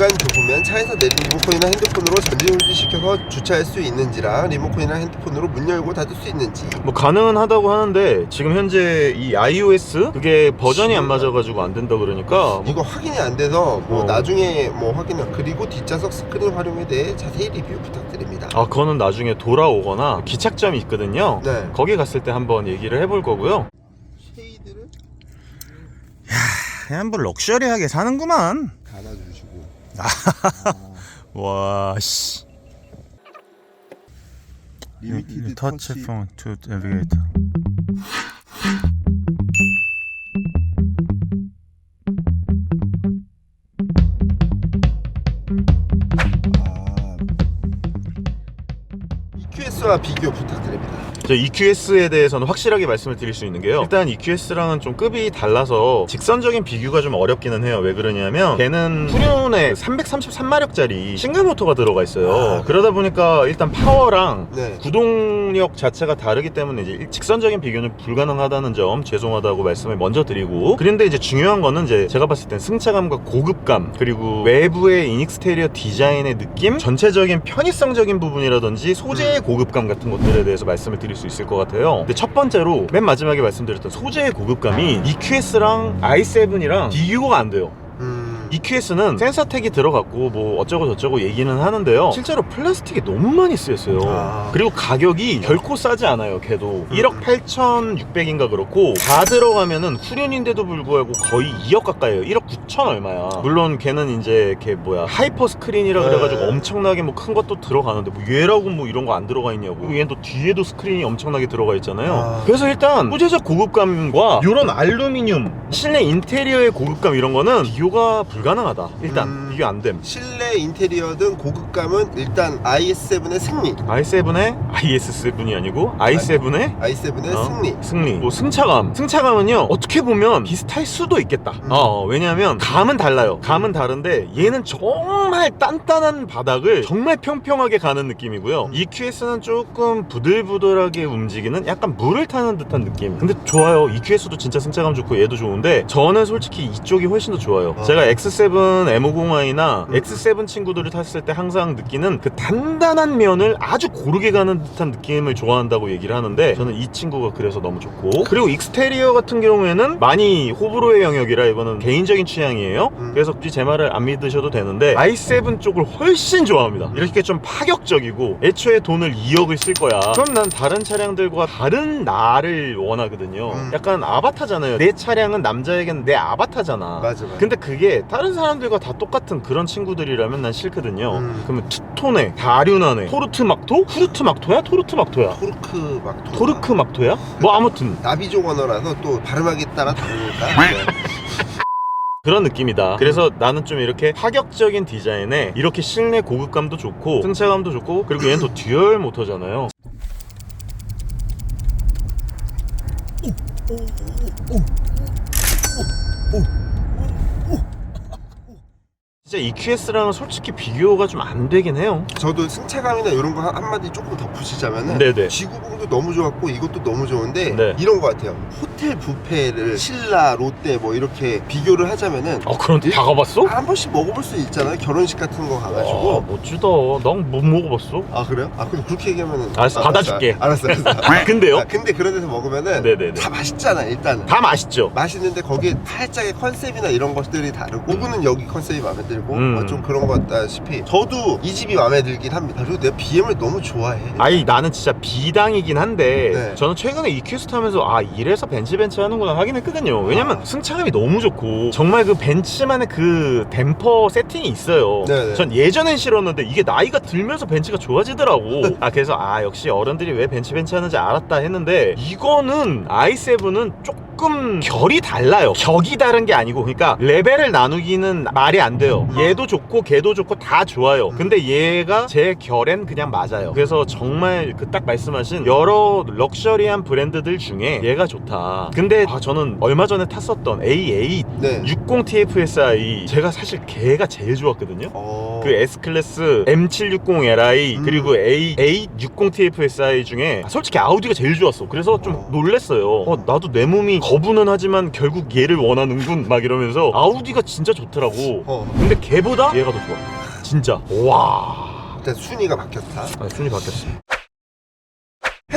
중간 부분면 차에서 내린 리모컨이나 핸드폰으로 전지훈리시켜서 주차할 수 있는지랑 리모컨이나 핸드폰으로 문 열고 닫을 수 있는지 뭐 가능은 하다고 하는데 지금 현재 이 iOS 그게 버전이 안 맞아가지고 안 된다 그러니까 이거 확인이 안 돼서 뭐 어. 나중에 뭐 확인을 그리고 뒷좌석 스크린 활용에 대해 자세히 리뷰 부탁드립니다. 아 그거는 나중에 돌아오거나 기착점이 있거든요. 네. 거기 갔을 때 한번 얘기를 해볼 거고요. 쉐이드를 그냥 뭐 럭셔리하게 사는구만. 갈아주시고 와 씨. 리미티드 터치 to navigate. 아, EQS와 비교 부탁드립니다. 저 EQS에 대해서는 확실하게 말씀을 드릴 수 있는 게요. 일단 EQS랑은 좀 급이 달라서 직선적인 비교가 좀 어렵기는 해요. 왜 그러냐면 걔는 후륜에 333마력짜리 싱글 모터가 들어가 있어요. 아. 그러다 보니까 일단 파워랑 네. 구동력 자체가 다르기 때문에 이제 직선적인 비교는 불가능하다는 점 죄송하다고 말씀을 먼저 드리고 그런데 이제 중요한 거는 이제 제가 봤을 땐 승차감과 고급감 그리고 외부의 인익스테리어 디자인의 느낌 전체적인 편의성적인 부분이라든지 소재의 고급감 같은 것들에 대해서 말씀을 드릴 수 있을 것 같아요. 근데 첫 번째로 맨 마지막에 말씀드렸던 소재의 고급감이 EQS랑 i7이랑 비교가 안 돼요. 음, EQS는 센서택이 들어갔고 뭐 어쩌고 저쩌고 얘기는 하는데요 실제로 플라스틱이 너무 많이 쓰였어요 아. 그리고 가격이 결코 싸지 않아요 걔도 음. 1억 8,600인가 그렇고 다 들어가면은 후륜인데도 불구하고 거의 2억 가까이에요 1억 9천 얼마야 물론 걔는 이제 걔 뭐야 하이퍼 스크린이라 네. 그래가지고 엄청나게 뭐 큰 것도 들어가는데 뭐 얘라고 뭐 이런 거 안 들어가 있냐고 얘는 또 뒤에도 스크린이 엄청나게 들어가 있잖아요 아. 그래서 일단 소재적 고급감과 이런 알루미늄 실내 인테리어의 고급감 이런 거는 비교가 불 가능하다 일단 음. 비교 안 됨 실내 인테리어 등 고급감은 일단 i7의 승리, i7의 is7이 아니고 i7의 i7의 어? 승리. 승리. 뭐 승차감. 승차감은요 어떻게 보면 비슷할 수도 있겠다. 음. 어 왜냐하면 감은 달라요. 감은 다른데 얘는 정말 단단한 바닥을 정말 평평하게 가는 느낌이고요. 음. EQS는 조금 부들부들하게 움직이는 약간 물을 타는 듯한 느낌. 근데 좋아요. EQS도 진짜 승차감 좋고 얘도 좋은데 저는 솔직히 이쪽이 훨씬 더 좋아요. 어. 제가 X7 M50i나 음. X7 친구들을 탔을 때 항상 느끼는 그 단단한 면을 아주 고르게 가는 듯한 느낌을 좋아한다고 얘기를 하는데 저는 이 친구가 그래서 너무 좋고 그리고 익스테리어 같은 경우에는 많이 호불호의 영역이라 이거는 개인적인 취향이에요 음. 그래서 굳이 제 말을 안 믿으셔도 되는데 i7 쪽을 훨씬 좋아합니다 이렇게 좀 파격적이고 애초에 돈을 2억을 쓸 거야 그럼 난 다른 차량들과 다른 나를 원하거든요 음. 약간 아바타잖아요 내 차량은 남자에게는 내 아바타잖아 맞아, 맞아. 근데 그게 다른 사람들과 다 똑같은 그런 친구들이라면 난 싫거든요. 음. 그러면 투톤에, 다륜안에, 토르트 막토? 후르트 막토야? 토르트 막토야? 토르크 막 토르크 막토야? 뭐 아무튼 나비족 언어라서 또 발음하기 따라 다르니까. 네. 그런 느낌이다. 그래서 나는 좀 이렇게 파격적인 디자인에 이렇게 실내 고급감도 좋고 승차감도 좋고 그리고 얘는 또 듀얼 모터잖아요. 진짜 EQS랑은 솔직히 비교가 좀 안 되긴 해요. 저도 승차감이나 이런 거 한- 한마디 조금 덧붙이자면은 네네. 지구봉도 너무 좋았고 이것도 너무 좋은데 네. 이런 거 같아요. 호텔 뷔페를 신라, 롯데 뭐 이렇게 비교를 하자면은 어, 그런 데다 가봤어? 한 번씩 먹어볼 수 있잖아요. 결혼식 같은 거 아, 가가지고. 멋지다. 난 못 먹어봤어. 아 그래요? 아 그럼 그렇게 얘기하면은 알았어, 받아줄게. 알았어, 알았어. 근데요? 아, 근데 그런 데서 먹으면은 네네네. 다 맛있잖아 일단은. 다 맛있죠. 맛있는데 거기에 살짝의 컨셉이나 이런 것들이 다르고 누구는 여기 컨셉이 마음에 들고 음. 어, 좀 그런 것 같다시피 저도 이 집이 마음에 들긴 합니다 그리고 내가 BM을 너무 좋아해 아니 나는 진짜 비당이긴 한데 네. 저는 최근에 EQS 타면서 아 이래서 벤치 벤치 하는구나 하긴 했거든요 왜냐면 아. 승차감이 너무 좋고 정말 그 벤츠만의 그 댐퍼 세팅이 있어요 네네. 전 예전엔 싫었는데 이게 나이가 들면서 벤츠가 좋아지더라고 아 그래서 아 역시 어른들이 왜 벤치 벤치 하는지 알았다 했는데 이거는 i7은 조금 결이 달라요. 격이 다른 게 아니고. 그러니까 레벨을 나누기는 말이 안 돼요. 얘도 좋고 걔도 좋고 다 좋아요. 근데 얘가 제 결엔 그냥 맞아요. 그래서 정말 그 딱 말씀하신 여러 럭셔리한 브랜드들 중에 얘가 좋다. 근데 아, 저는 얼마 전에 탔었던 A8 네. 60 TFSI 제가 사실 걔가 제일 좋았거든요. 어... 그 S클래스 M760Li 음. 그리고 A8 60 TFSI 중에 솔직히 아우디가 제일 좋았어. 그래서 좀 어. 놀랬어요. 어, 나도 내 몸이 거부는 하지만 결국 얘를 원하는군 막 이러면서 아우디가 진짜 좋더라고 어. 근데 걔보다 얘가 더 좋아 진짜 와 일단 순위가 바뀌었다. 아, 순위 바뀌었어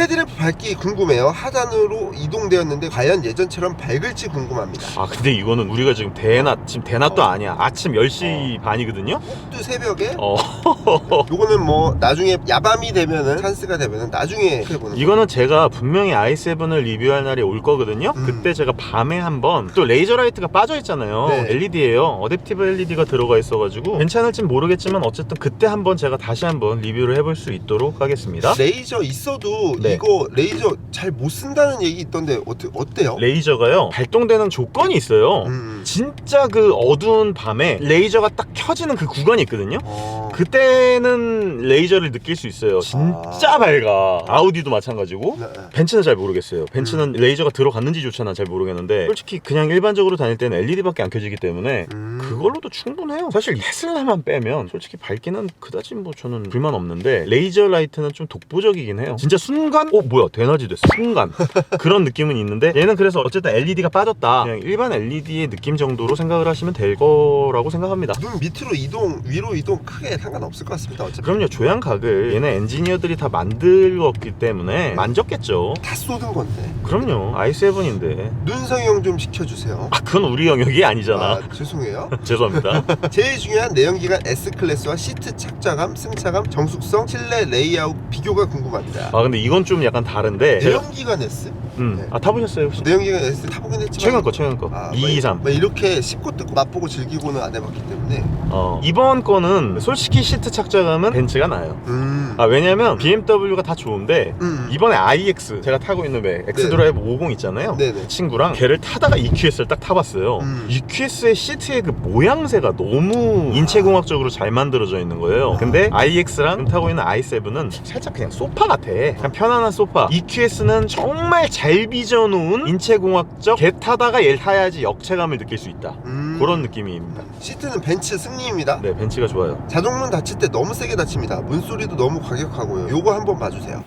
헤드램프 밝기 궁금해요. 하단으로 이동되었는데 과연 예전처럼 밝을지 궁금합니다. 아 근데 이거는 우리가 지금 대낮 지금 대낮도 어. 아니야 아침 10시 반이거든요 또 새벽에 어 요거는 뭐 나중에 야밤이 되면은 찬스가 되면은 나중에 해보는 이거는 제가 분명히 i7을 리뷰할 날이 올 거거든요. 음. 그때 제가 밤에 한번 또 레이저 라이트가 빠져 있잖아요. 네. LED예요. 어댑티브 LED가 들어가 있어가지고 괜찮을진 모르겠지만 어쨌든 그때 한번 제가 다시 한번 리뷰를 해볼 수 있도록 하겠습니다. 레이저 있어도 네. 이거 레이저 잘 못 쓴다는 얘기 있던데 어때, 어때요? 레이저가요 발동되는 조건이 있어요. 음. 진짜 그 어두운 밤에 레이저가 딱 켜지는 그 구간이 있거든요. 어. 그때는 레이저를 느낄 수 있어요. 진짜 아. 밝아. 아우디도 마찬가지고. 네, 네. 벤츠는 잘 모르겠어요. 벤츠는 레이저가 들어갔는지조차는 잘 모르겠는데 솔직히 그냥 일반적으로 다닐 때는 LED밖에 안 켜지기 때문에 음. 그걸로도 충분해요. 사실 테슬라만 빼면 솔직히 밝기는 그다지 뭐 저는 불만 없는데 레이저 라이트는 좀 독보적이긴 해요. 진짜 순간 어 뭐야 대낮이 됐어 순간 그런 느낌은 있는데 얘는 그래서 어쨌든 LED가 빠졌다. 그냥 일반 LED의 느낌 정도로 생각을 하시면 될 거라고 생각합니다. 눈 밑으로 이동, 위로 이동 크게 상관없을 것 같습니다. 어차피 그럼요 조향각을 얘네 엔지니어들이 다 만들었기 때문에 만졌겠죠. 다 쏟은 건데 그럼요 i7인데 눈 성형 좀 시켜주세요. 아 그건 우리 영역이 아니잖아. 아, 죄송해요. 죄송합니다. 제일 중요한 내연기관 S 클래스와 시트 착좌감, 승차감, 정숙성, 실내 레이아웃 비교가 궁금합니다. 아 근데 이건 좀 약간 다른데. 제가- 내연기관 S? 음. 네. 아 타보셨어요 혹시? 내연기관 S 타보긴 했지만 최근 거 최근 거. 아, 223. 뭐, 뭐 이렇게 씹고 뜯고 맛보고 즐기고는 안 해봤기 때문에 어. 이번 거는 솔직히 시트 착자감은 벤츠가 나요. 음, 아 왜냐면 BMW가 다 좋은데 음. 이번에 iX 제가 타고 있는 왜 엑스드라이브 50 있잖아요. 네네. 그 친구랑 걔를 타다가 EQS를 딱 타봤어요. 음. EQS의 시트의 그 모양새가 너무 인체공학적으로 잘 만들어져 있는 거예요. 근데 iX랑 타고 있는 i7은 살짝 그냥 소파 같아. 그냥 편안한 소파. EQS는 정말 잘 빚어놓은 인체공학적 걔 타다가 얘를 타야지 역체감을 느낄 수 있다. 음. 그런 느낌입니다. 시트는 벤츠 승리입니다. 네, 벤츠가 좋아요. 자동 문 닫힐 때 너무 세게 닫힙니다. 문소리도 너무 과격하고요. 요거 한번 봐주세요.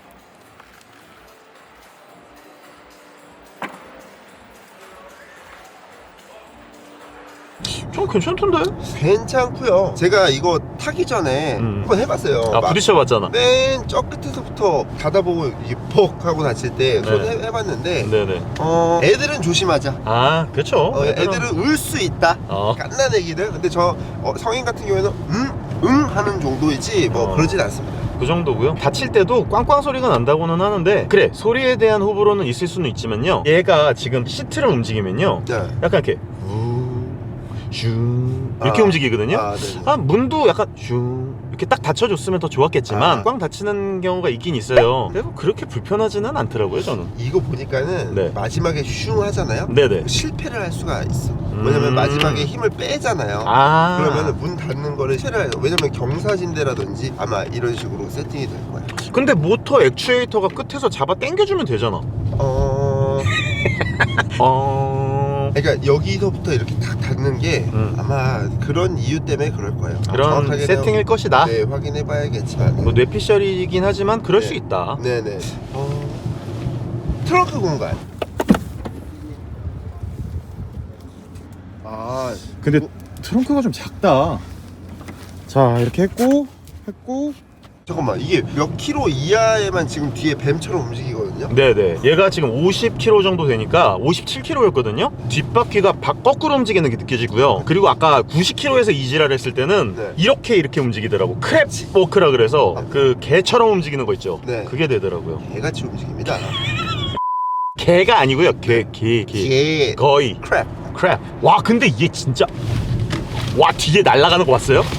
좀 괜찮던데? 괜찮고요. 제가 이거 타기 전에 음. 한번 해봤어요. 아, 막 부딪혀봤잖아. 맨저 끝에서부터 닫아보고 이퍽 하고 닫힐 때손 네. 해- 해봤는데 네네. 어, 애들은 조심하자. 아, 그쵸. 어, 애들은 울 수 있다. 어. 깐난 애기들. 근데 저 어, 성인 같은 경우에는 음, 응 하는 정도이지 뭐 어. 그러진 않습니다. 그 정도고요. 다칠 때도 꽝꽝 소리가 난다고는 하는데 그래 소리에 대한 호불호는 있을 수는 있지만요. 얘가 지금 시트를 움직이면요. 네. 약간 이렇게 우 슈 이렇게 아. 움직이거든요. 아, 네. 아 문도 약간 슈 이렇게 딱 닫혀줬으면 더 좋았겠지만 아. 꽝 닫히는 경우가 있긴 있어요. 그래도 그렇게 불편하지는 않더라고요 저는. 이거 보니까는 네. 마지막에 슝 하잖아요. 네네. 실패를 할 수가 있어. 왜냐면 음. 마지막에 힘을 빼잖아요. 아 그러면 문 닫는 거를 실패를 해요. 왜냐면 경사진대라든지 아마 이런 식으로 세팅이 될 거야. 근데 모터 액추에이터가 끝에서 잡아 당겨주면 되잖아. 어. 어 그러니까 여기서부터 이렇게 탁 닫는 게 음. 아마 그런 이유 때문에 그럴 거예요. 그런 정확하게는 세팅일 것이다. 네, 확인해봐야겠지만. 뭐 뇌피셜이긴 하지만 그럴 네. 수 있다. 네네. 어... 트렁크 공간. 아, 근데 트렁크가 좀 작다. 자 이렇게 했고 했고 잠깐만 이게 몇 킬로 이하에만 지금 뒤에 뱀처럼 움직이거든요. 네네. 얘가 지금 50km 정도 되니까 57km였거든요. 뒷바퀴가 바- 거꾸로 움직이는 게 느껴지고요. 그리고 아까 90km에서 이지랄 했을 때는 네. 이렇게 이렇게 움직이더라고. 크랩 워크라 그래서 아. 그 개처럼 움직이는 거 있죠. 네. 그게 되더라고요. 개같이 움직입니다. 개가 아니고요. 개, 개, 개. 개. 거의 크랩. 크랩. 와 근데 얘 진짜 와 뒤에 날아가는 거 봤어요?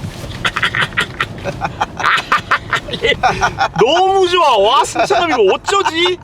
얘 너무 좋아. 와 승차감 이거 어쩌지?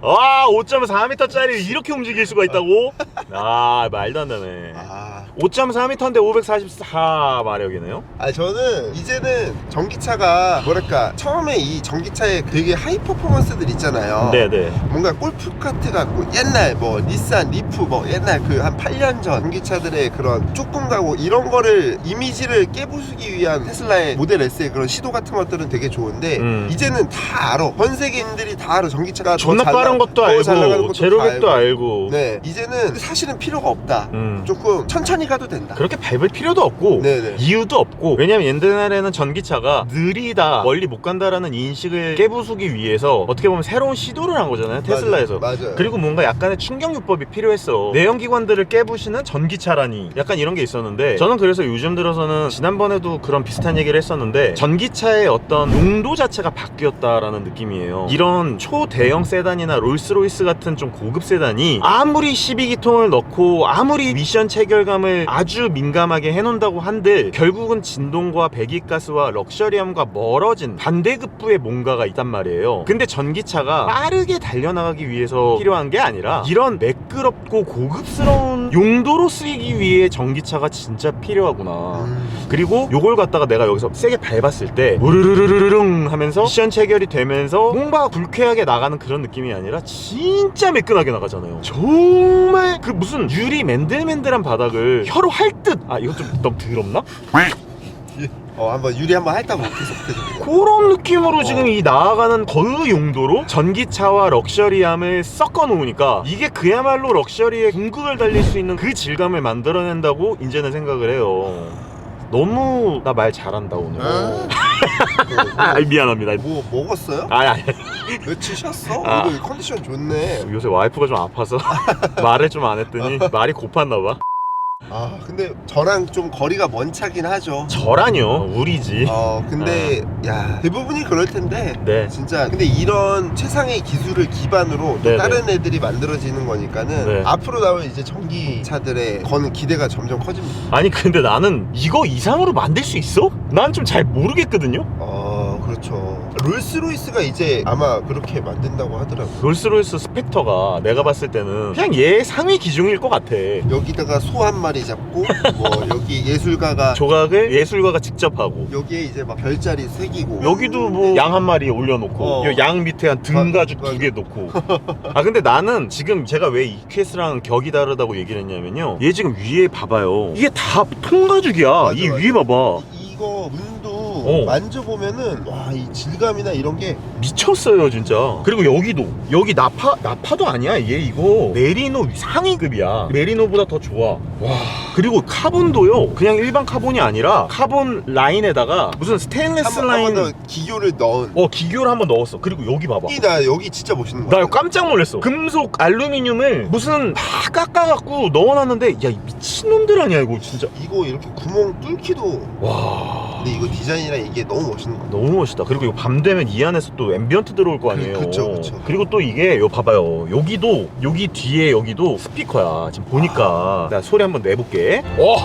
와 5.4m짜리 이렇게 움직일 수가 있다고? 아 말도 안 되네. 아, 5.4m인데 544 마력이네요. 아 저는 이제는 전기차가 뭐랄까 처음에 이 전기차에 되게 하이 퍼포먼스들 있잖아요. 네네. 뭔가 골프카트 같고 옛날 뭐 닛산 리프 뭐 옛날 그 한 8년 전 전기차들의 그런 조금 가고 이런 거를 이미지를 깨부수기 위한 테슬라의 모델 S의 그런 시도 같은 것들은 되게 좋은데 음. 이제는 다 알아 전 세계인들이 다 알아 전기차가 더 존나 잘 빠른 나- 것도 더 잘 나가는 알고 것도 제로백도 다 알고. 네 이제는 사실은 필요가 없다. 음. 조금 천천히 가도 된다. 그렇게 밟을 필요도 없고 네네. 이유도 없고 왜냐면 옛날에는 전기차가 느리다 멀리 못 간다라는 인식을 깨부수기 위해서 어떻게 보면 새로운 시도를 한 거잖아요 테슬라에서. 맞아요, 맞아요. 그리고 뭔가 약간의 충격요법이 필요했어. 내연기관들을 깨부시는 전기차라니. 약간 이런 게 있었는데 저는 그래서 요즘 들어서는 지난번에도 그런 비슷한 얘기를 했었는데 전기차의 어떤 용도 자체가 바뀌었다라는 느낌이에요. 이런 초대형 세단이나 롤스로이스 같은 좀 고급 세단이 아무리 12기통 을 넣고 아무리 미션 체결감을 아주 민감하게 해놓는다고 한들 결국은 진동과 배기가스와 럭셔리함과 멀어진 반대급부의 뭔가가 있단 말이에요. 근데 전기차가 빠르게 달려나가기 위해서 필요한 게 아니라 이런 매끄럽고 고급스러운 용도로 쓰이기 위해 전기차가 진짜 필요하구나. 음, 그리고 요걸 갖다가 내가 여기서 세게 밟았을 때 우르르르르릉 하면서 미션 체결이 되면서 뭔가 불쾌하게 나가는 그런 느낌이 아니라 진짜 매끈하게 나가잖아요. 정말 그 무슨 유리 맨들맨들한 바닥을 혀로 할 듯 아 이거 좀 너무 더럽나? 어 한번 유리 한번 핥아보 계속 그런 느낌으로 지금 어. 이 나아가는 그 용도로 전기차와 럭셔리함을 섞어 놓으니까 이게 그야말로 럭셔리의 궁극을 달릴 수 있는 그 질감을 만들어낸다고 이제는 생각을 해요 너무 나 말 잘한다 오늘 아, 아, 미안합니다 뭐 먹었어요? 아니 아니 며칠 쉬었어? 아. 오늘 컨디션 좋네 요새 와이프가 좀 아파서 말을 좀 안 했더니 말이 고팠나 봐 아 근데 저랑 좀 거리가 먼 차긴 하죠. 저라뇨 우리지. 어 근데 야 대부분이 그럴 텐데 네. 진짜 근데 이런 최상의 기술을 기반으로 또 네네. 다른 애들이 만들어지는 거니까는 네. 앞으로 나올 이제 전기 차들의 거는 기대가 점점 커집니다. 아니 근데 나는 이거 이상으로 만들 수 있어? 난 좀 잘 모르겠거든요. 어 그렇죠 롤스로이스가 이제 아마 그렇게 만든다고 하더라고요. 롤스로이스 스펙터가 내가 봤을 때는 그냥 얘 상위 기종일 것 같아. 여기다가 소 한 마리 잡고 뭐 여기 예술가가 조각을 예술가가 직접 하고. 여기에 이제 막 별자리 새기고. 여기도 뭐 양 한 마리 올려놓고 어. 요양 밑에 한 맞- 등가죽 맞- 두개 놓고. 아 근데 나는 지금 제가 왜 EQS랑 격이 다르다고 얘기를 했냐면요. 얘 지금 위에 봐봐요. 이게 다 통가죽이야. 맞아, 이 맞아. 위에 봐봐. 이- 이거 문도 어. 만져보면은 와 이 질감이나 이런 게 미쳤어요 진짜. 그리고 여기도 여기 나파 나파도 아니야 얘 이거. 메리노 상위급이야. 메리노보다 더 좋아. 와. 그리고 카본도요. 그냥 일반 카본이 아니라 카본 라인에다가 무슨 스테인레스 라인 한번더 기교를 넣은 어 기교를 한번 넣었어. 그리고 여기 봐봐. 이 나 여기 진짜 멋있는 나 거야 이거 깜짝 놀랐어. 금속 알루미늄을 무슨 다 깎아갖고 넣어놨는데 야이 미친놈들 아니야 이거 진짜. 이거 이렇게 구멍 뚫기도 와 근데 이거 디자인이랑 이게 너무 멋있는 거야 너무 멋있다. 그리고 이거 밤 되면 이 안에서 또 앰비언트 들어올 거 아니에요. 그- 그쵸, 그쵸. 리고또 이게 요 봐봐요. 여기도 여기 뒤에 여기도 스피커야. 지금 보니까 나 소리 한번 내볼게. 어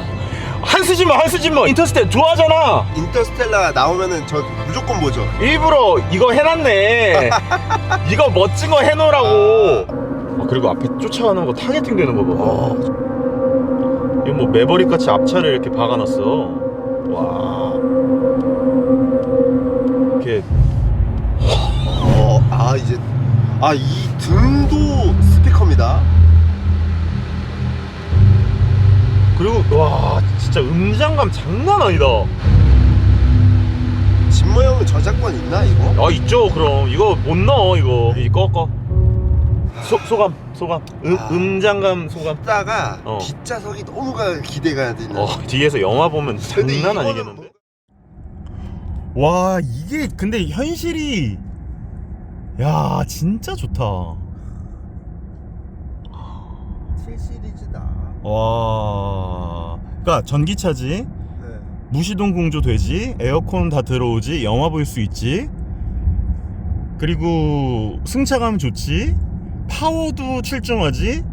한스짐머 한스짐머 인터스텔 좋아하잖아. 인터스텔라 나오면은 저 무조건 보죠 일부러 이거 해놨네. 이거 멋진 거 해놓으라고. 아, 그리고 앞에 쫓아가는 거 타겟팅 되는 거 봐. 어, 이거 뭐 매버릭 같이 앞차를 이렇게 박아놨어. 와. 이렇게 어, 아 이제 아 이 등도 스피커입니다 그리고 와 진짜 음장감 장난 아니다. 진모 형은 저작권 있나 이거? 아 있죠 그럼 이거 못 넣어 이거 이 꺼꺼. 소, 소감 소감 음, 아. 음장감 소감. 다가 어. 뒷좌석이 너무 가 기대가 되는 어 뒤에서 영화 보면 근데 장난 이거는 아니겠는데. 와 이게 근데 현실이 야 진짜 좋다. 7 시리즈다 와. 그러니까 전기차지. 네. 무시동 공조 되지 에어컨 다 들어오지 영화 볼 수 있지 그리고 승차감 좋지 파워도 출중하지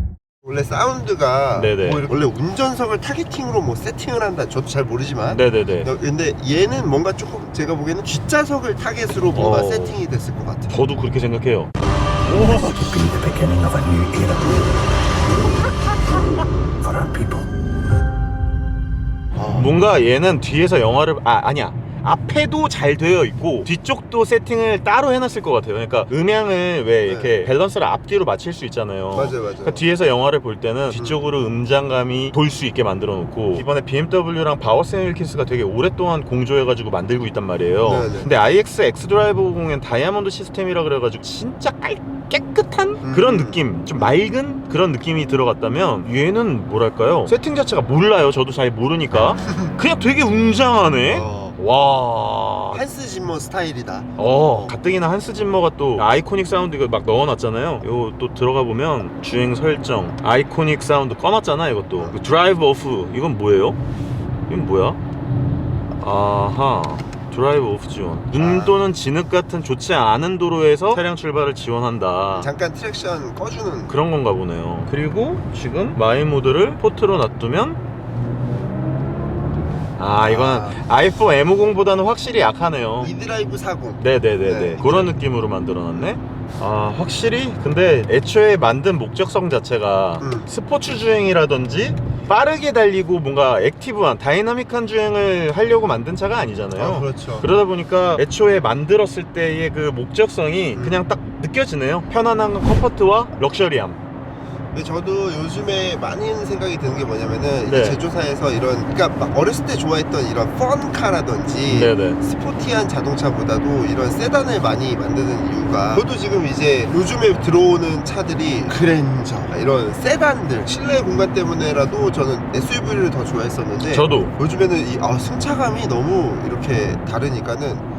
원래 사운드가 네네. 뭐 원래 운전석을 타겟팅으로 뭐 세팅을 한다 저도 잘 모르지만 네네네. 근데 얘는 뭔가 조금 제가 보기에는 뒷좌석을 타겟으로 뭔가 어. 세팅이 됐을 것 같아요 저도 그렇게 생각해요. 뭔가 얘는 뒤에서 영화를 아 아니야 앞에도 잘 되어 있고 뒤쪽도 세팅을 따로 해놨을 것 같아요. 그러니까 음향을 왜 이렇게 밸런스를 앞뒤로 맞출 수 있잖아요. 네. 맞아요, 맞아요. 그러니까 뒤에서 영화를 볼 때는 뒤쪽으로 음장감이 돌 수 있게 만들어 놓고 이번에 BMW랑 바워센 윌킨스가 되게 오랫동안 공조해가지고 만들고 있단 말이에요. 네, 네. 근데 IX X 드라이브 50은 다이아몬드 시스템이라 그래가지고 진짜 깔, 깨끗한 음. 그런 느낌, 좀 맑은 그런 느낌이 들어갔다면 얘는 뭐랄까요? 세팅 자체가 몰라요. 저도 잘 모르니까 그냥 되게 웅장하네. 어, 와. 한스 짐머 스타일이다. 어, 가뜩이나 한스 짐머가 또 아이코닉 사운드 이거 막 넣어놨잖아요. 이거 또 들어가 보면 주행 설정, 아이코닉 사운드 꺼놨잖아 이것도. 그 드라이브 오프 이건 뭐예요? 이건 뭐야? 아하. 드라이브 오프 지원. 눈 아. 또는 진흙 같은 좋지 않은 도로에서 차량 출발을 지원한다. 잠깐 트랙션 꺼주는 그런 건가 보네요. 그리고 지금 마이 모드를 포트로 놔두면 아 이건 i4 M50보다는 확실히 약하네요. 이드라이브 40. 네네네네 네. 그런 느낌으로 만들어놨네 아 확실히 근데 애초에 만든 목적성 자체가 음. 스포츠 주행이라든지 빠르게 달리고 뭔가 액티브한 다이나믹한 주행을 하려고 만든 차가 아니잖아요 아, 그렇죠. 그러다 보니까 애초에 만들었을 때의 그 목적성이 음. 그냥 딱 느껴지네요 편안한 컴포트와 럭셔리함 근데 저도 요즘에 많이 생각이 드는 게 뭐냐면은 네. 이제 제조사에서 이런 그러니까 막 어렸을 때 좋아했던 이런 펀카라든지 네네 스포티한 자동차보다도 이런 세단을 많이 만드는 이유가 저도 지금 이제 요즘에 들어오는 차들이 그랜저 이런 세단들 실내 공간 때문에라도 저는 SUV를 더 좋아했었는데 저도 요즘에는 이 아, 승차감이 너무 이렇게 다르니까는 아,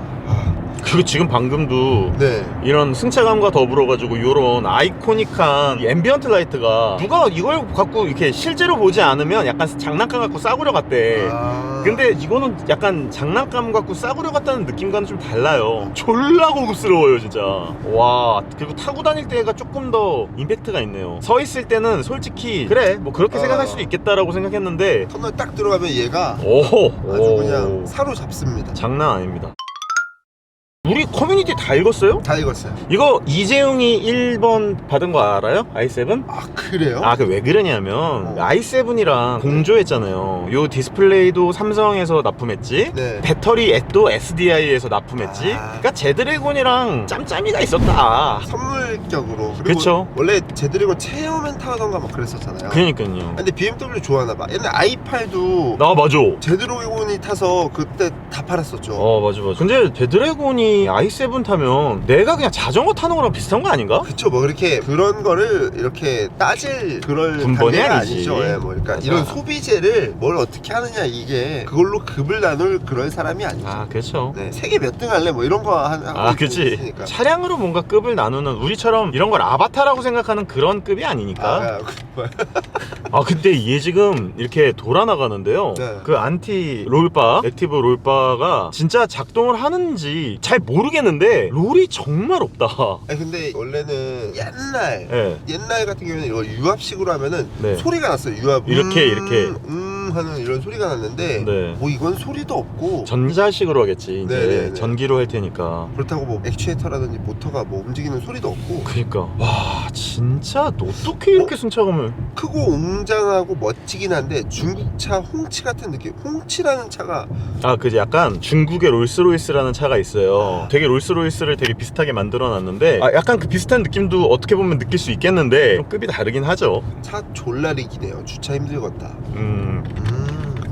그리고 지금 방금도 네 이런 승차감과 더불어 가지고 이런 아이코닉한 이 앰비언트 라이트가 누가 이걸 갖고 이렇게 실제로 보지 않으면 약간 장난감 갖고 싸구려 같대. 아, 근데 이거는 약간 장난감 갖고 싸구려 같다는 느낌과는 좀 달라요. 졸라 고급스러워요, 진짜. 와, 그리고 타고 다닐 때가 조금 더 임팩트가 있네요. 서 있을 때는 솔직히 그래, 뭐 그렇게 어. 생각할 수도 있겠다라고 생각했는데 터널 딱 들어가면 얘가 오호, 아주 오. 그냥 사로잡습니다 장난 아닙니다. 우리 커뮤니티 다 읽었어요? 다 익었어요 이거 이재용이 1번 받은 거 알아요? i7? 아 그래요? 아, 그 왜 그러냐면 어. i7이랑 공조했잖아요. 요 디스플레이도 삼성에서 납품했지. 네 배터리도 SDI에서 납품했지. 아. 그러니까 제드래곤이랑 짬짬이가 있었다. 선물격으로 그리고 그쵸. 원래 제드래곤 체험엔 타던가 막 그랬었잖아요 그러니까요. 근데 BMW 좋아하나 봐 옛날 i8도 나 맞아. 제드래곤이 타서 그때 다 팔았었죠 어 맞아 맞아. 근데 제드래곤이 i7 타면 내가 그냥 자전거 타는 거랑 비슷한 거 아닌가? 그쵸 뭐 그렇게 그런 거를 이렇게 따질 그럴 단계가 아니지. 아니죠 예, 뭐 그러니까 맞아. 이런 소비재를 뭘 어떻게 하느냐 이게 그걸로 급을 나눌 그런 사람이 아니죠 아 그렇죠. 네, 세계 몇 등 할래 뭐 이런 거 한, 하고 아, 그치. 차량으로 뭔가 급을 나누는 우리처럼 이런 걸 아바타라고 생각하는 그런 급이 아니니까. 아, 아 근데 얘 지금 이렇게 돌아 나가는데요. 네. 그 안티 롤바, 액티브 롤바가 진짜 작동을 하는지 잘 모르겠는데 롤이 정말 없다. 아니 근데 원래는 옛날 예. 옛날 같은 경우에는 이거 유압식으로 하면은 네. 소리가 났어요 유압 이렇게, 음, 이렇게. 음 하는 이런 소리가 났는데 네. 뭐 이건 소리도 없고. 전자식으로 하겠지. 이제. 네네네. 전기로 할 테니까. 그렇다고 뭐 액추에이터라든지 모터가 뭐 움직이는 소리도 없고. 그니까. 와 진짜 어떻게 이렇게 승차감을. 크고 웅장하고 멋지긴 한데 중국차 홍치 같은 느낌. 홍치라는 차가 아 그지 약간 중국의 롤스로이스라는 차가 있어요. 되게 롤스로이스를 되게 비슷하게 만들어 놨는데 아 약간 그 비슷한 느낌도 어떻게 보면 느낄 수 있겠는데 좀 급이 다르긴 하죠. 차 졸라리기네요. 주차 힘들겠다. 음음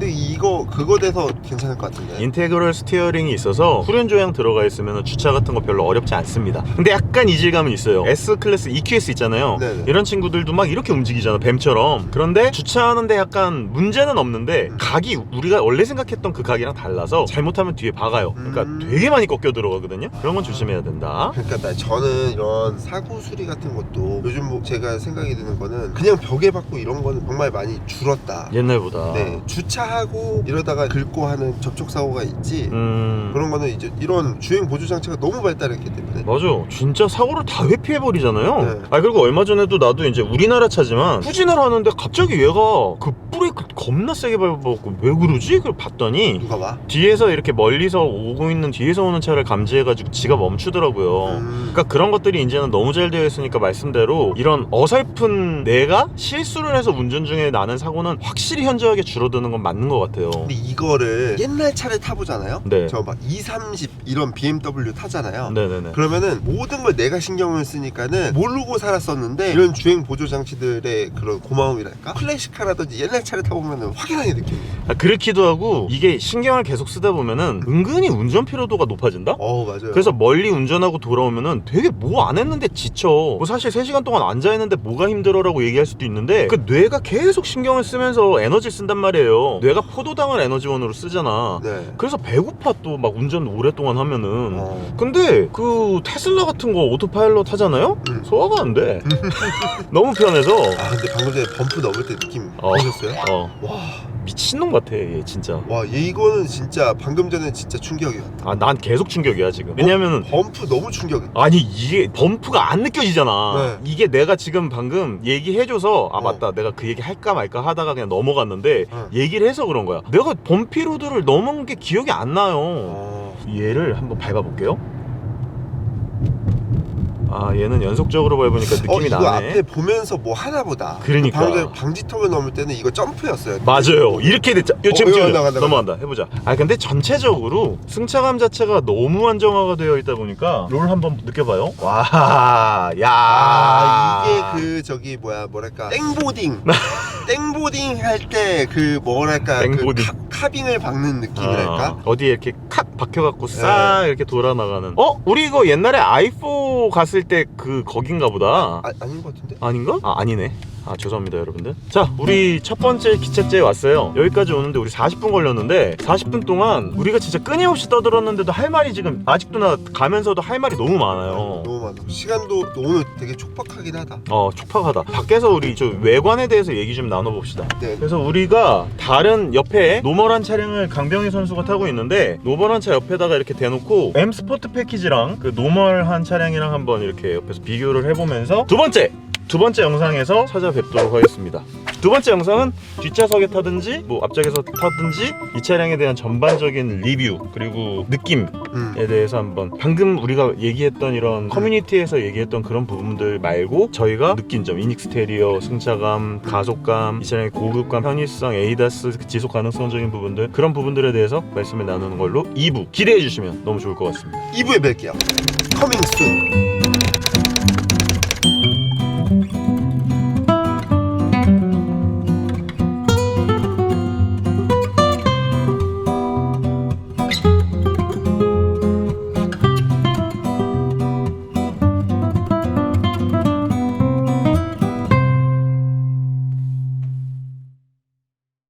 근데 이거 그거 돼서 괜찮을 것 같은데 인테그럴 스티어링이 있어서 후륜 조향 들어가 있으면 주차 같은 거 별로 어렵지 않습니다. 근데 약간 이질감은 있어요. S 클래스 EQS 있잖아요. 네네. 이런 친구들도 막 이렇게 움직이잖아, 뱀처럼. 그런데 주차하는데 약간 문제는 없는데 음. 각이 우리가 원래 생각했던 그 각이랑 달라서 잘못하면 뒤에 박아요. 그러니까 음. 되게 많이 꺾여 들어가거든요. 그런 건 조심해야 된다. 그러니까 나 저는 이런 사고 수리 같은 것도 요즘 뭐 제가 생각이 드는 거는 그냥 벽에 박고 이런 거는 정말 많이 줄었다. 옛날보다. 네 주차 하고 이러다가 긁고 하는 접촉 사고가 있지. 음. 그런 거는 이제 이런 주행 보조 장치가 너무 발달했기 때문에 맞아. 진짜 사고를 다 회피해 버리잖아요. 네. 아 그리고 얼마 전에도 나도 이제 우리나라 차지만 후진을 하는데 갑자기 얘가 그 브레이크 겁나 세게 밟아갖고 왜 그러지? 그걸 봤더니 누가 와? 뒤에서 이렇게 멀리서 오고 있는 뒤에서 오는 차를 감지해가지고 지가 멈추더라고요. 음. 그러니까 그런 것들이 이제는 너무 잘 되어 있으니까 말씀대로 이런 어설픈 내가 실수를 해서 운전 중에 나는 사고는 확실히 현저하게 줄어드는 건 맞는 것 같아요. 근데 이거를 옛날 차를 타보잖아요. 네. 저 막 2, 30 이런 BMW 타잖아요. 네네네. 그러면은 모든 걸 내가 신경을 쓰니까는 모르고 살았었는데 이런 주행 보조 장치들의 그런 고마움이랄까 클래식카라든지 옛날 차를 타보면은 확연하게 느껴요. 아, 그렇기도 하고 이게 신경을 계속 쓰다 보면은 은근히 운전 피로도가 높아진다? 어 맞아요. 그래서 멀리 운전하고 돌아오면은 되게 뭐 안 했는데 지쳐. 뭐 사실 3시간 동안 앉아 있는데 뭐가 힘들어라고 얘기할 수도 있는데 그 뇌가 계속 신경을 쓰면서 에너지 쓴단 말이에요. 뇌가 포도당을 에너지원으로 쓰잖아. 네. 그래서 배고파 또 막 운전 오랫동안 하면은. 어. 근데 그 테슬라 같은 거 오토파일럿 하잖아요? 음. 소화가 안 돼. 너무 편해서. 아 근데 방금 전에 범프 넘을 때 느낌 어. 보셨어요? 어. 와, 미친놈 같아, 얘 진짜. 와, 얘 이거는 진짜 방금 전에 진짜 충격이었다. 아, 난 계속 충격이야, 지금. 왜냐면은 범프 너무 충격이야. 아니 이게 범프가 안 느껴지잖아 네. 이게 내가 지금 방금 얘기해줘서 아 어. 맞다 내가 그 얘기 할까 말까 하다가 그냥 넘어갔는데 어. 얘기를 해서 그런 거야 내가 범피로드를 넘은 게 기억이 안 나요 어. 얘를 한번 밟아볼게요 아 얘는 연속적으로 밟으니까 어, 느낌이 이거 나네 앞에 보면서 뭐 하나 보다. 그러니까. 방금 전에 방지턱을 넘을 때는 이거 점프였어요. 맞아요 이렇게 됐죠 이거 지금 어, 지금 나간다, 나간다. 넘어간다 해보자 아 근데 전체적으로 승차감 자체가 너무 안정화가 되어 있다 보니까 롤 한번 느껴봐요 와 야 아, 이게 그 저기 뭐야 뭐랄까 땡보딩 땡보딩 할 때 그 뭐랄까 땡보딩. 그 카, 카빙을 박는 느낌이랄까 어, 어디에 이렇게 칵 박혀갖고 싹 이렇게 돌아 나가는. 어? 우리 이거 옛날에 아이포 갔을 때 그 거긴가 보다. 아, 아닌 것 같은데 아닌가? 아 아니네. 아 죄송합니다 여러분들. 자 우리 첫 번째 기차째에 왔어요. 여기까지 오는데 우리 40분 걸렸는데 40분 동안 우리가 진짜 끊임없이 떠들었는데도 할 말이 지금 아직도 나 가면서도 할 말이 너무 많아요. 너무 많아 시간도 오늘 되게 촉박하긴 하다 어 촉박하다. 밖에서 우리 저 외관에 대해서 얘기 좀 나눠봅시다. 네 그래서 우리가 다른 옆에 노멀한 차량을 강병희 선수가 타고 있는데 노멀한 차 옆에다가 이렇게 대놓고 M 스포트 패키지랑 그 노멀한 차량이랑 한번 이렇게 옆에서 비교를 해보면서 두 번째 두 번째 영상에서 찾아뵙도록 하겠습니다. 두 번째 영상은 뒷좌석에 타든지 뭐 앞좌석에서 타든지 이 차량에 대한 전반적인 리뷰 그리고 느낌에 음. 대해서 한번 방금 우리가 얘기했던 이런 커뮤니티에서 얘기했던 그런 부분들 말고 저희가 느낀 점 이닉스테리어 승차감 가속감 이 차량의 고급감 편의성 에이다스 지속 가능성적인 부분들 그런 부분들에 대해서 말씀을 나누는 걸로 2부 기대해 주시면 너무 좋을 것 같습니다. 2부에 뵐게요 커밍 순